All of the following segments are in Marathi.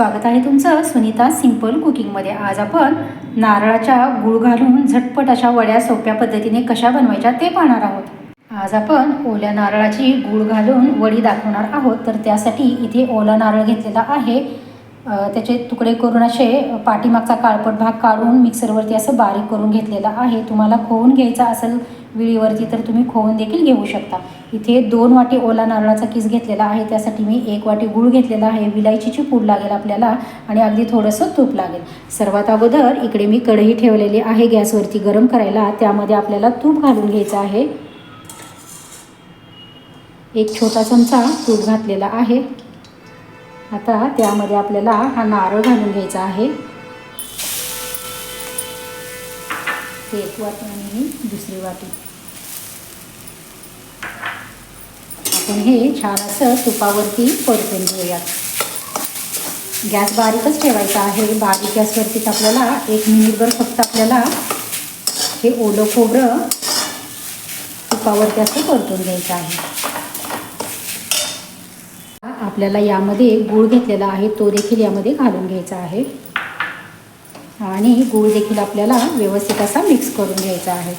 स्वागत आहे तुमचं सुनीता सिंपल कुकिंगमध्ये. आज आपण नारळाच्या गुळ घालून झटपट अशा वड्या सोप्या पद्धतीने कशा बनवायच्या ते पाहणार आहोत. आज आपण ओल्या नारळाची गुळ घालून वडी दाखवणार आहोत. तर त्यासाठी इथे ओला नारळ घेतलेला आहे. त्याचे तुकडे करून असे पाठीमागचा काळपट भाग काढून मिक्सरवरती असं बारीक करून घेतलेला आहे. तुम्हाला खोवून घ्यायचा असेल विळीवरती तर तुम्ही खोवून देखील घेऊ शकता. इथे दोन वाटी ओला नारळाचा किस घेतलेला आहे. त्यासाठी मी एक वाटी गूळ घेतलेला आहे. विलायचीची पूड लागेल आपल्याला आणि अगदी थोडंसं तूप लागेल. सर्वात अगोदर इकडे मी कढई ठेवलेली आहे गॅसवरती गरम करायला. त्यामध्ये आपल्याला तूप घालून घ्यायचं आहे. एक छोटा चमचा तूप घातलेला आहे. आता त्यामध्ये आपल्याला हा नारळ घालून घ्यायचा आहे. एक वाटी आणि दुसरी वाटी. आपण हे छान असं तुपावरती परतून घेऊयात. गॅस बारीकच ठेवायचा आहे. बारीक गॅसवरतीच आपल्याला एक मिनिटभर फक्त आपल्याला हे ओलं खोबरं तुपावरती असं परतून घ्यायचं आहे. आपल्याला यामध्ये गूळ घेतलेला आहे तो देखील यामध्ये घालून घ्यायचा आहे. आणि गूळ देखील आपल्याला व्यवस्थित असा मिक्स करून घ्यायचा आहे.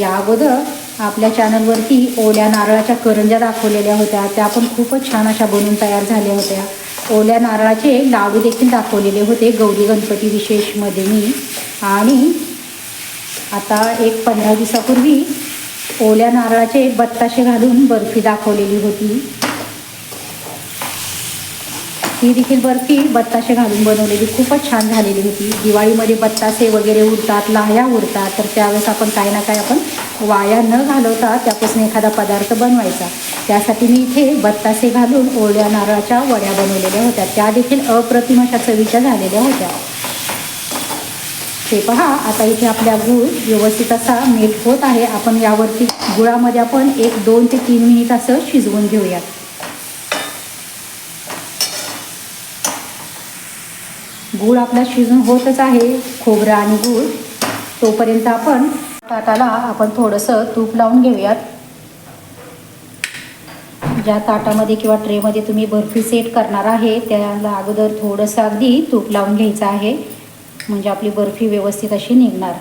या अगोदर आपल्या चॅनलवरती ओल्या नारळाच्या करंज्या दाखवलेल्या होत्या. त्या पण खूपच छान अशा बनून तयार झाल्या होत्या. ओल्या नारळाचे लाडू देखील दाखवलेले होते गौरी गणपती विशेषमध्ये मी आणि आता एक पंधरा दिवसापूर्वी ओल्या नारळाचे बत्ताशे घालून बर्फी दाखवलेली होती. ती देखील बर्फी बत्ताशे घालून बनवलेली खूपच छान झालेली होती. दिवाळीमध्ये बत्तासे वगैरे उरतात लाह्या उरतात तर त्यावेळेस आपण काही ना काही आपण वाया न घालवता त्यापासून एखादा पदार्थ बनवायचा. त्यासाठी मी इथे बत्तासे घालून ओल्या नारळाच्या वड्या बनवलेल्या होत्या. त्या देखील अप्रतिम अशा चवीच्या झालेल्या होत्या. ते पहा. आता इथे आपल्या गूळ व्यवस्थित असा मेल्ट होत आहे. आपण यावरती गुळामध्ये आपण एक दोन ते तीन मिनिट असं शिजवून घेऊयात. गूळ आपला शिजून होतच आहे. खोबरं आणि गूळ. तोपर्यंत आपण ताटाला आपण थोडंसं तूप लावून घेऊयात. ज्या ताटामध्ये किंवा ट्रेमध्ये तुम्ही बर्फी सेट करणार आहे त्याला अगोदर थोडंसं अगदी तूप लावून घ्यायचं आहे. म्हणजे आपली बर्फी व्यवस्थित अशी निघणार.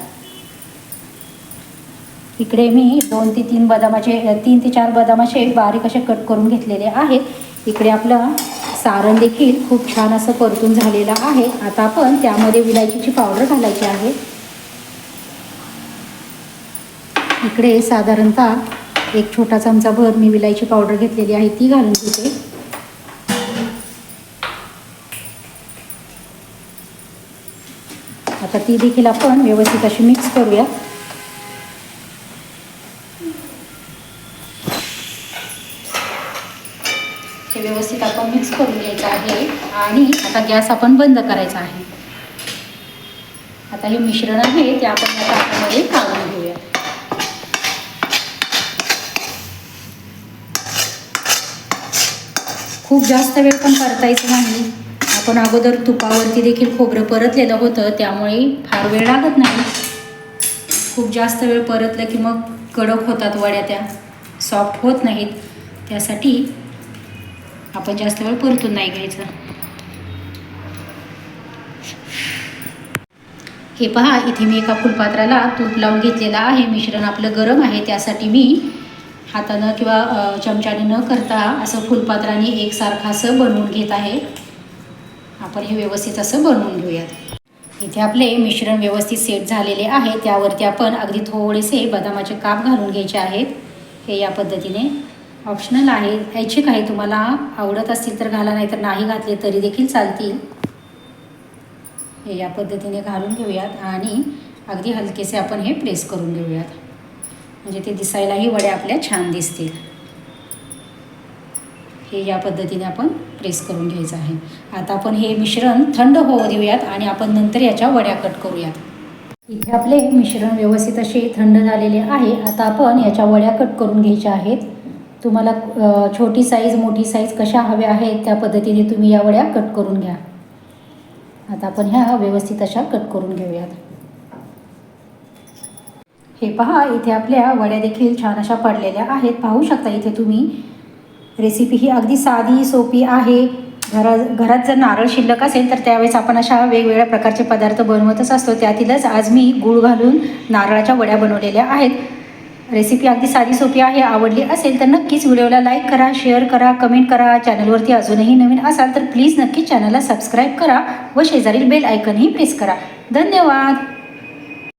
इकडे मी दोन ते तीन बदामाचे तीन ते चार बदामाचे बारीक असे कट करून घेतलेले आहेत. इकडे आपलं सारण देखील खूप छान असं परतून झालेलं आहे. आता आपण त्यामध्ये विलायचीची पावडर घालायची आहे. इकडे साधारणतः एक छोटा चमचा भर मी विलायची पावडर घेतलेली आहे ती घालून घेते. आता ती देखील आपण व्यवस्थित अशी मिक्स करूया. हे व्यवस्थित आपण मिक्स करून घ्यायचं आहे आणि आता गॅस आपण बंद करायचा आहे. आता हे मिश्रण आहे ते आपण या ताटामध्ये काढून घेऊया. खूप जास्त वेळ पण परतायचं नाही. आपण अगोदर तुपावरती देखील खोबरं परतलेलं होतं त्यामुळे फार वेळ लागत नाही. खूप जास्त वेळ परतलं की मग कडक होतात वड्या त्या. सॉफ्ट होत नाहीत. त्यासाठी आपण जास्त वेळ परतून नाही घ्यायचं. हे पहा इथे मी एका फुलपात्राला तूप लावून घेतलेलं आहे. मिश्रण आपलं गरम आहे त्यासाठी मी हातानं किंवा चमच्याने न करता असं फुलपात्राने एकसारखं असं बनवून घेत आहे. आपण हे व्यवस्थित असं बनवून घेऊयात. इथे आपले मिश्रण व्यवस्थित सेट झालेले आहे. त्यावरती आपण अगदी थोडेसे बदामाचे काप घालून घ्यायचे आहेत. हे या पद्धतीने ऑप्शनल आहे. ऐच्छिक आहे तुम्हाला आवडत असतील तर घाला नाही तर नाही घातले तरी देखील चालतील. हे या पद्धतीने घालून घेऊयात आणि अगदी हलकेसे आपण हे प्रेस करून घेऊयात. म्हणजे ते दिसायलाही वड्या आपल्या छान दिसतील. हे या पद्धतीने आपण प्रेस करून घ्यायचं आहे. आता आपण हे मिश्रण थंड होऊ देऊयात आणि आपण नंतर याच्या वड्या कट करूयात. इथे आपले मिश्रण व्यवस्थित असे थंड झालेले आहे. आता आपण याच्या वड्या कट करून घ्यायच्या आहेत. तुम्हाला छोटी साईज मोठी साईज कशा हव्या आहेत त्या पद्धतीने तुम्ही या वड्या कट करून घ्या. आता आपण ह्या व्यवस्थित अशा कट करून घेऊयात. हे पहा इथे आपल्या वड्या देखील छान अशा पडलेल्या आहेत. पाहू शकता इथे तुम्ही. रेसिपी ही अगदी साधी सोपी आहे. घरा घरात जर नारळ शिल्लक असेल तर त्यावेळेस आपण अशा वेगवेगळ्या प्रकारचे पदार्थ बनवतच असतो. त्यातीलच आज मी गूळ घालून नारळाच्या वड्या बनवलेल्या आहेत. रेसिपी अगदी साधी सोपी आहे. आवडली असेल तर नक्कीच व्हिडिओला लाईक करा शेअर करा कमेंट करा. चॅनलवरती अजूनही नवीन असाल तर प्लीज नक्कीच चॅनलला सबस्क्राईब करा व शेजारील बेल आयकनही प्रेस करा. धन्यवाद!